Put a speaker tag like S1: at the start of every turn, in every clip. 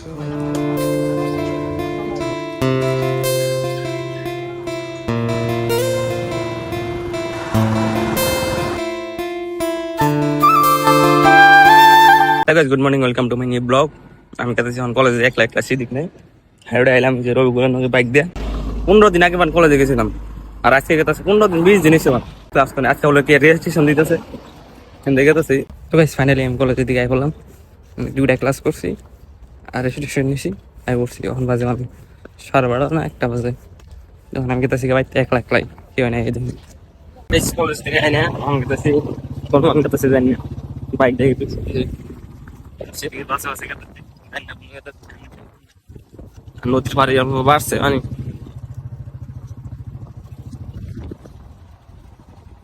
S1: Good morning welcome to my new vlog আমি কাছে যখন কলেজে একলা একলা সিদিক নেই। হ্যাঁ আইলাম যে রবিগুলোর নদী বাইক দিয়ে। পনেরো দিন আগে মানে কলেজে গেছিলাম। আর আজকে গেছে পনেরো দিন বিশ দিন এসে ক্লাস করে আজকে হলো কি রেজিস্ট্রেশন দিতেছে। এখান থেকে গেতেছি। তো ফাইনালি আমি কলেজের দিকে আই বললাম দুইটা ক্লাস করছি। আর রেজিস্ট্রেশন নিছি। আমি বলছি এখন বাজে মানে সাড়ে বারো না একটা বাজে। যখন আমি গেতেছি বাইতে একলা একলাই, কেউ নেই এই দিন কলেজ থেকে আই না আমি আমি জানি না। বাইক গেতেছি। নদীর পাড়ে বাড়ছে মানে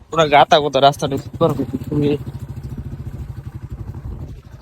S1: পুরো গাতা রাস্তাটা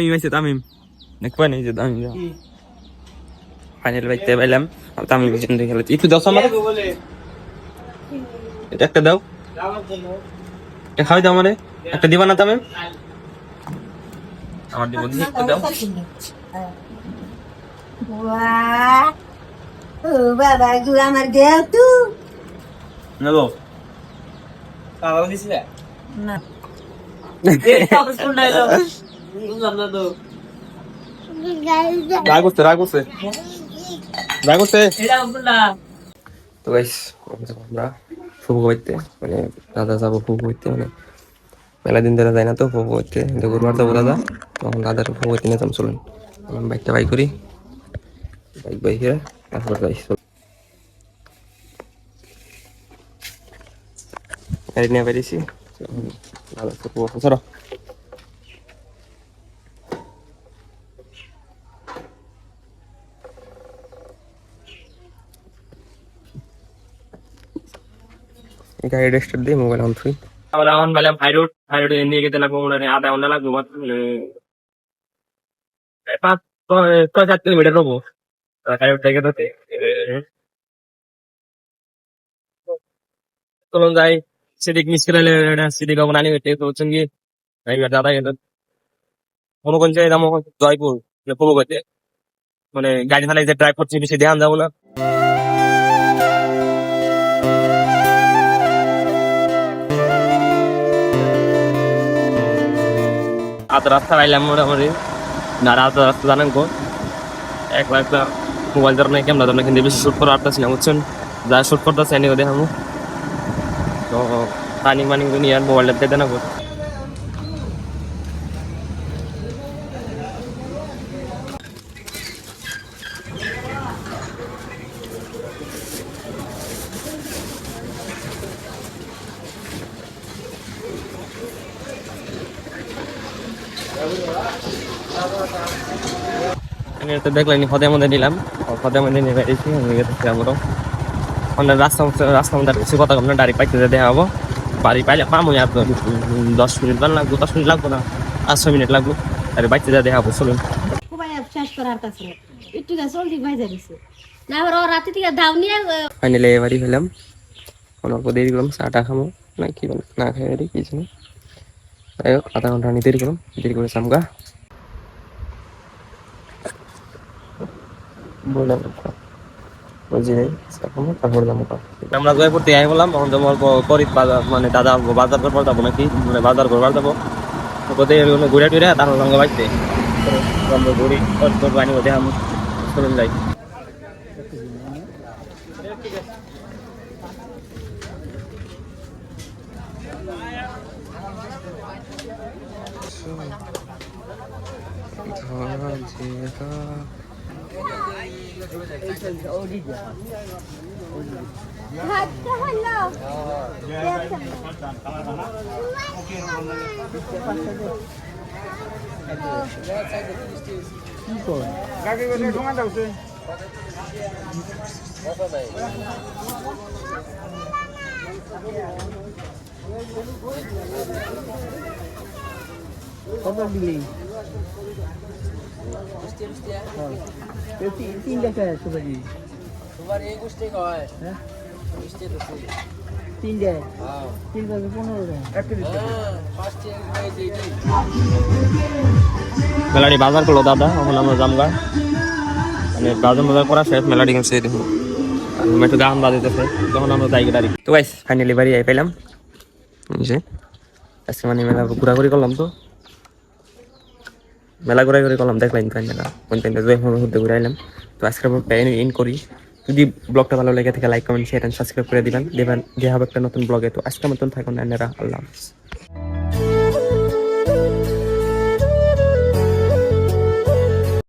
S1: তামিম আছে তামিম। দেখবা নেই যে তামিম ফাইনাল বাইতে পাইলাম। আর তামিম দিয়ে খেলেছি একটু দাও আমার এটা একটা দাও। এটা খাওয়াই দাও আমারে। একটা দিবা না তামিম? আমার দিব দিদি একটা দাও।
S2: বাবা গু আমার দেও তু।
S1: নেব।
S2: না।
S1: রাগ করছে রাগ করছে রাগ করছে তো গাইস আমরা ফুবু হইতে মানে দাদা যাব ফুবু হইতে মানে মেলা দিন ধরে যায় না তো ফুবু হইতে গুরুবার যাব দাদা তখন দাদার ফুবু হইতে নিতাম চলুন আমি বাইকটা বাই করি বাইক বাই করে তারপর যাই গাড়ি নিয়ে বেরিয়েছি দাদা ফুবু সরো গাড়ি রেস্টার দিয়ে মোবাইল অন থুই বললাম হাই রোড হাই রোড নিয়ে যেতে লাগবো মনে আধা ঘণ্টা লাগবে পাঁচ, ছয় সাত কিলোমিটার হব হাই রোড থেকে তো চলুন যাই, সিদিক মিস করে সিদিক হব নানি হইতে, তো হচ্ছেন ড্রাইভার দাদা গেল কোনো কোন জায়গায় যাব, জয়পুর পূর্ব মানে গাড়ি চালাই যে ড্রাইভ করছি, বেশি ধ্যান যাব না। আধ রাস্তা রাইলাম মোটামুটি। না, আধ রাস্তা জানেন কো? এক একলা মোবাইল ধরে নাই ক্যামেরা ধরে কিন্তু বেশি শ্যুট করা আটটা না বুঝছেন? যা শুট করতেছে, এনে আমি তো টার্নিং মানিং নিয়ে আর মোবাইলটা দেখে না আমি তো দেখলেন হদের মধ্যে নিলাম। হদের মধ্যে নিয়ে বেরিয়েছি আমি গেছি আমরা আমরা রাস্তা রাস্তা মধ্যে কিছু কথা আমরা ডাইরেক্ট পাইতে দেখা হব। বাড়ি পাইলে পামো আর দশ মিনিট বার লাগবো দশ মিনিট লাগবো না পাঁচ ছয় মিনিট লাগবো আর বাইতে যা দেখা হব চলুন।
S3: না
S1: ফাইনালি এবারই হলাম। অল্প দেরি করলাম চাটা খামো। না কি না খাই কিছু না। যাই হোক আধা ঘণ্টা আমি দেরি করলাম দেরি করে সামগা বললাম বুঝিনি তারপর দাম আমরা জয় করতে আই বললাম তখন তোমার করি মানে দাদা বাজার করে যাব নাকি? মানে বাজার করে যাব। কোথায় ঘুরে টুরে তারপর সঙ্গে বাড়িতে আমরা ঘুরি তোর বানি আমি যাই।
S4: Oh, dear God. কাকে গেলে
S5: ঢুঙা যাচ্ছে এই গোষ্ঠী কয়
S4: হ্যাঁ
S5: গোষ্ঠী তো সেই।
S4: তিনটা
S5: হ্যাঁ।
S4: তিনটা পনেরো টাকা
S5: হ্যাঁ, year এই যে এটাই।
S6: মেলাডি বাজার করল দাদা এখন আমরা জামগা মানে বাজার বাজার করা শেষ মেলাডি গেছে দেখুন একটু গান বাজাইতেছে তখন আমরা যাই গাড়ি তো গাইস ফাইনালি বাড়ি আই পেলাম আজকে মানে মেলা ঘোরাঘুরি করলাম তো মেলা ঘুরাই ঘুরে করলাম, দেখলাম ফাইন মেলা কোন টাইমটা জয় ঘুরতে ঘুরে আইলাম। তো আজকের ব্লগটা ইন করি। যদি ব্লগটা ভালো লেগে থাকে like comment share and subscribe করে দিবেন। দেবেন যে হবে একটা নতুন ব্লগে তো আজকের মতন থাকুন আল্লাহ হাফিজ।